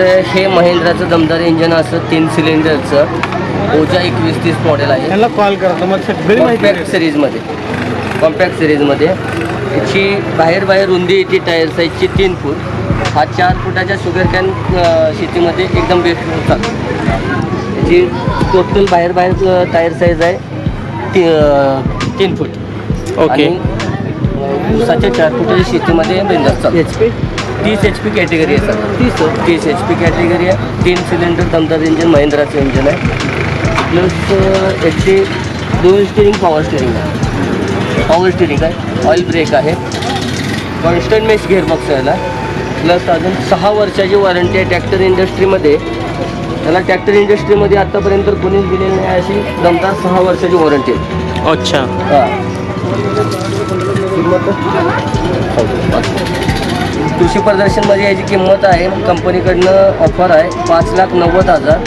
तर हे महिंद्राचं दमदार इंजन असं तीन सिलेंडरचं ओजा एकवीस तीस मॉडेल आहे. यांना कॉल करा तुम्हाला सगळी कॉम्पॅक्ट. सिरीजमध्ये कॉम्पॅक्ट सिरीजमध्ये याची बाहेर बाहेर रुंदी येते टायर साईजची तीन फूट. हा चार फुटाच्या शुगर कॅन शेतीमध्ये एकदम बेस्ट होतात याची टोटल बाहेर बाहेर टायर साईज आहे ती तीन फूट. ओके. ऊसाच्या चार फुटाच्या शेतीमध्ये बिंदास चालतो एच पी तीस एच पी कॅटेगरी आहे सर. तीस तीस एच पी कॅटेगरी आहे. तीन सिलेंडर दमदार इंजन महिंद्राचं इंजन आहे. प्लस याची दोन स्टिअरिंग पॉवर स्टिअरिंग आहे. पॉवर स्टिअरिंग आहे. ऑइल ब्रेक आहे. कॉन्स्टंट मेश गेअरबॉक्स आहे याला. प्लस अजून सहा वर्षाची वॉरंटी आहे ट्रॅक्टर इंडस्ट्रीमध्ये त्याला ट्रॅक्टर इंडस्ट्रीमध्ये आत्तापर्यंत कोणीच दिलेली नाही अशी दमदार सहा वर्षाची वॉरंटी आहे. अच्छा. हा. कृषी प्रदर्शनमध्ये याची किंमत आहे. कंपनीकडनं ऑफर आहे. पाच लाख नव्वद हजार.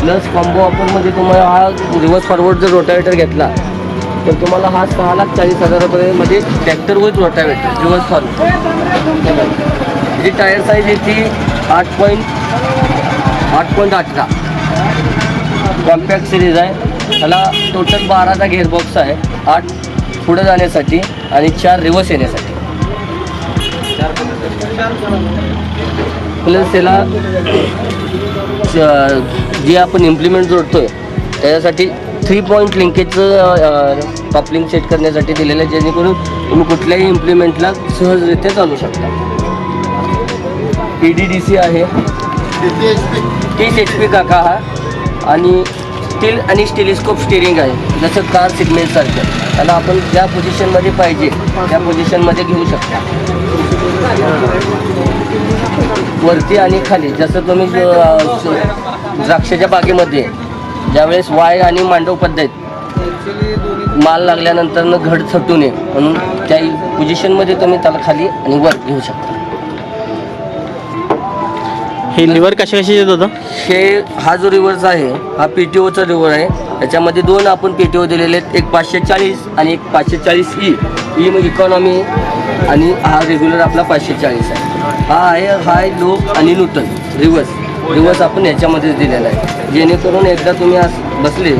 प्लस कॉम्बो ऑफरमध्ये तुम्हाला हा रिवर्स फॉरवर्ड जर रोटावेटर घेतला तर तुम्हाला हा सहा लाख चाळीस हजारापर्यंतमध्ये tractor with rotavator reverse forward G tyre size ती आठ पॉईंट आठ पॉईंट अठरा. कॉम्पॅक्ट सिरीज आहे. त्याला टोटल बाराचा गेअरबॉक्स आहे. आठ पुढे जाण्यासाठी आणि चार रिवर्स येण्यासाठी. प्लस त्याला जे आपण इम्प्लिमेंट जोडतो आहे त्याच्यासाठी थ्री पॉईंट लिंकेजचं टॉपलिंग सेट करण्यासाठी दिलेलं आहे जेणेकरून तुम्ही कुठल्याही इम्प्लिमेंटला सहजरित्या चालू शकता. पी डी डी सी आहे. तीस एच पी काका हा. आणि स्टील आणि स्टेलिस्कोप स्टिअरिंग आहे. जसं कार सिग्मेंटसारखं त्याला आपण ज्या पोझिशनमध्ये पाहिजे त्या पोझिशनमध्ये घेऊ शकता. वरती आणि खाली जसं तुम्ही द्राक्षाच्या बागेमध्ये ज्यावेळेस वाय आणि मांडव पद्धत माल लागल्यानंतर घड थटू नये म्हणून त्या पोझिशनमध्ये तुम्ही त्याला खाली आणि वर घेऊ शकता. हे लिव्हर कशा कशी देत होतं? हे हा जो रिव्हर्स आहे हा पी टी ओचा रिव्हर आहे. त्याच्यामध्ये दोन आपण पी टी ओ दिलेले आहेत एक पाचशे चाळीस आणि एक पाचशे चाळीस ई ई म्हणजे इकॉनॉमी आणि हा रेग्युलर आपला पाचशे चाळीस आहे. हा आहे हाय लो आणि न्यूटन रिव्हर्स रिव्हर्स आपण ह्याच्यामध्येच दिलेला आहे. जेणेकरून एकदा तुम्ही आज बसले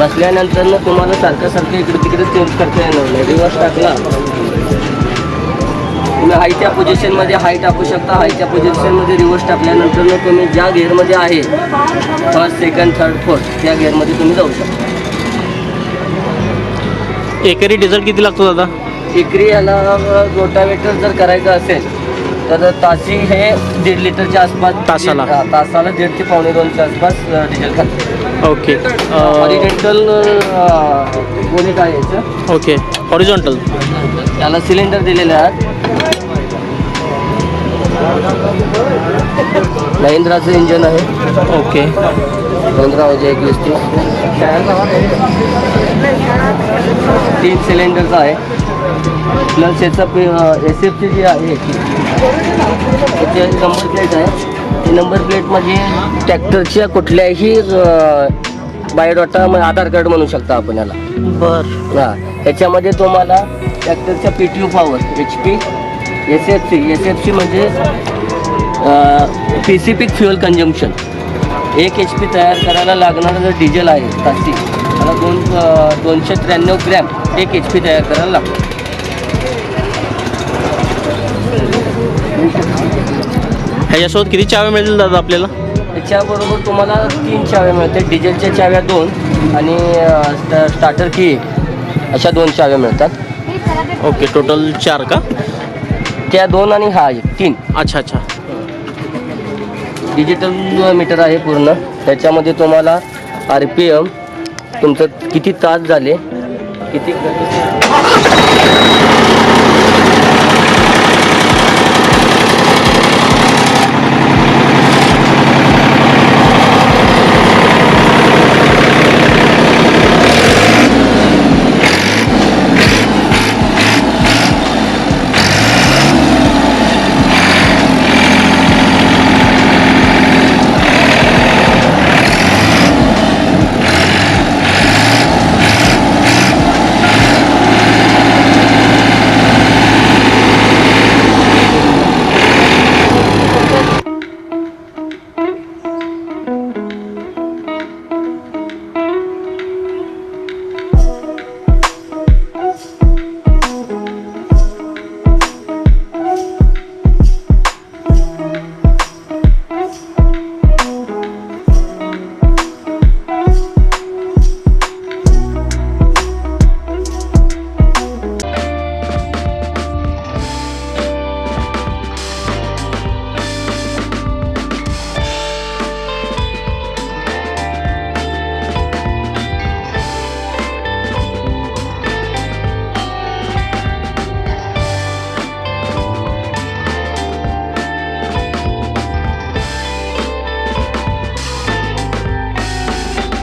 बसल्यानंतर ना तुम्हाला सारखं सारखं इकडे तिकडे चेंज करता येणार नाही. रिव्हर्स टाकला. तुम्ही हाय त्या पोझिशनमध्ये हाय टाकू शकता. हाय त्या पोझिशनमध्ये रिव्हर्स टाकल्यानंतर मग तुम्ही ज्या गेअरमध्ये आहे फर्स्ट सेकंड थर्ड फोर्थ त्या गेअरमध्ये तुम्ही जाऊ शकता. एकरी डिझेल किती लागतो दादा? एकरी याला रोटावेटर जर करायचं असेल तर ताशी हे दीड लिटरच्या आसपास तासाला? हा, तासाला दीड ते पावणे दोनच्या आसपास अ, डिझेल खाते. ओके. ऑरिजेंटल बोनेट आहे याचं. ओके. हॉरिझॉन्टल. त्याला सिलेंडर दिलेले आहेत. महिंद्राचं इंजन आहे. ओके. पंधरा वाजे एकवीस तीस तीन सिलेंडरचा आहे. प्लस याचा एस एफ ची जी आहे त्याची नंबर प्लेट आहे. ती नंबर प्लेट म्हणजे ट्रॅक्टरच्या कुठल्याही बायोडाटा आधार कार्ड म्हणू शकता आपण याला. बर. हां त्याच्यामध्ये तुम्हाला ट्रॅक्टरच्या P T U power H P S F C S F C म्हणजे स्पेसिफिक फ्युअल कन्झम्पशन एक एच पी तयार करायला लागणारं जर डिझेल आहे तासी त्याला दोन दोनशे त्र्याण्णव ग्रॅम एक एच पी तयार करायला लागतो. ह्याच्यासोबत किती चाव्या मिळतील दादा आपल्याला? त्याच्याबरोबर तुम्हाला तीन चाव्या मिळतात डिझेलच्या चाव्या दोन आणि अं, स्टार्टर की एक. अशा दोन चाव्या मिळतात. ओके टोटल चार का? त्या दोन आणि हा एक तीन. अच्छा अच्छा. डिजिटल मीटर आहे पूर्ण. त्याच्यामध्ये तुम्हाला आर पी एम तुमचं किती तास झाले? किती